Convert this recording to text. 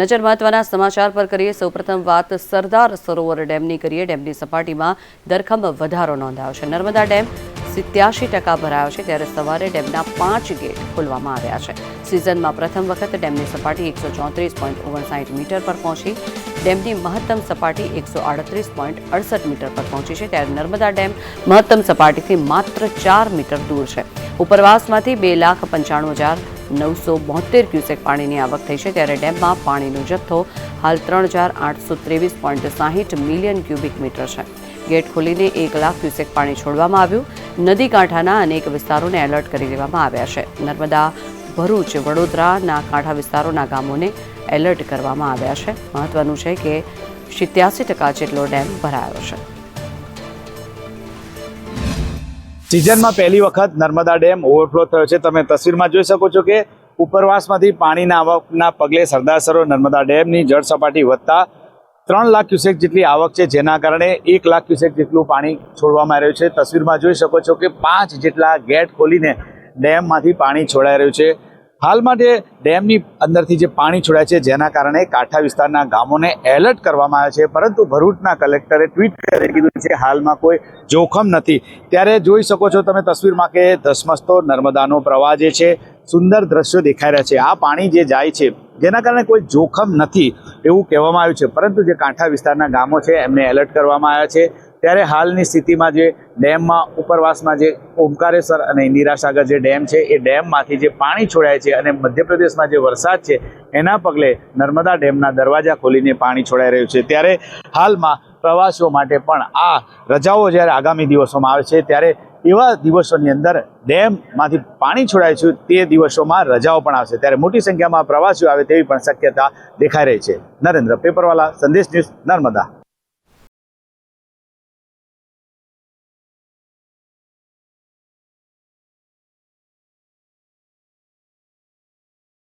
નજર મહત્વના સમાચાર પર કરીએ. સૌપ્રથમ વાત સરદાર સરોવર ડેમની કરીએ. ડેમની સપાટીમાં ધરખમ વધારો નોંધાયો છે. નર્મદા ડેમ સિત્યાસી ટકા ભરાયો છે ત્યારે સવારે ડેમના પાંચ ગેટ ખોલવામાં આવ્યા છે. સિઝનમાં પ્રથમ વખત ડેમની સપાટી એકસો ચોત્રીસ પોઈન્ટ ઓગણસાઠ મીટર પર પહોંચી. ડેમની મહત્તમ સપાટી એકસો આડત્રીસ પોઈન્ટ અડસઠ મીટર પર પહોંચી છે ત્યારે નર્મદા ડેમ મહત્તમ સપાટીથી માત્ર ચાર મીટર દૂર છે. ઉપરવાસમાંથી બે લાખ પંચાણું હજાર નવસો બોતેર ક્યુસેક પાણીની આવક થઈ છે ત્યારે ડેમમાં પાણીનો જથ્થો હાલ ત્રણ હજાર આઠસો ત્રેવીસ પોઈન્ટ સાહીઠ મિલિયન ક્યુબિક મીટર છે. ગેટ ખોલીને એક લાખ ક્યુસેક પાણી છોડવામાં આવ્યું. નદી કાંઠાના અનેક વિસ્તારોને એલર્ટ કરી દેવામાં આવ્યા છે. નર્મદા, ભરૂચ, વડોદરાના કાંઠા વિસ્તારોના ગામોને એલર્ટ કરવામાં આવ્યા છે. મહત્વનું છે કે સિત્યાસી ટકા જેટલો ડેમ ભરાયો છે. સિઝનમાં પહેલી વખત નર્મદા ડેમ ઓવરફ્લો થયો છે. તમે તસવીરમાં જોઈ શકો છો કે ઉપરવાસમાંથી પાણીના આવકના પગલે સરદાર સરોવર નર્મદા ડેમની જળ સપાટી વધતા ત્રણ લાખ ક્યુસેક જેટલી આવક છે, જેના કારણે એક લાખ ક્યુસેક જેટલું પાણી છોડવામાં આવ્યું છે. તસવીરમાં જોઈ શકો છો કે પાંચ જેટલા ગેટ ખોલીને ડેમમાંથી પાણી છોડાઈ રહ્યું છે. હાલમાં જે ડેમની અંદરથી જે પાણી છોડાય છે, જેના કારણે કાંઠા વિસ્તારના ગામોને એલર્ટ કરવામાં આવ્યા છે. પરંતુ ભરૂચના કલેક્ટરે ટ્વીટ કરી કીધું છે હાલમાં કોઈ જોખમ નથી. ત્યારે જોઈ શકો છો તમે તસવીરમાં કે ધસમસતો નર્મદાનો પ્રવાહ જે છે, સુંદર દ્રશ્યો દેખાઈ રહ્યા છે. આ પાણી જે જાય છે, જેના કારણે કોઈ જોખમ નથી એવું કહેવામાં આવ્યું છે. પરંતુ જે કાંઠા વિસ્તારના ગામો છે, એમને એલર્ટ કરવામાં આવ્યા છે. ત્યારે હાલની સ્થિતિમાં જે ડેમમાં ઉપરવાસમાં જે ઓમકારેશ્વર અને નિરાસાગર જે ડેમ છે, એ ડેમમાંથી જે પાણી છોડાય છે અને મધ્યપ્રદેશમાં જે વરસાદ છે, એના પગલે નર્મદા ડેમના દરવાજા ખોલીને પાણી છોડાઈ રહ્યું છે. ત્યારે હાલમાં પ્રવાસીઓ માટે પણ આ રજાઓ જ્યારે આગામી દિવસોમાં આવે છે, ત્યારે એવા દિવસોની અંદર ડેમમાંથી પાણી છોડાય છે, તે દિવસોમાં રજાઓ પણ આવશે. ત્યારે મોટી સંખ્યામાં પ્રવાસીઓ આવે તેવી પણ શક્યતા દેખાઈ રહી છે. નરેન્દ્ર પેપરવાલા, સંદેશ ન્યૂઝ નર્મદા.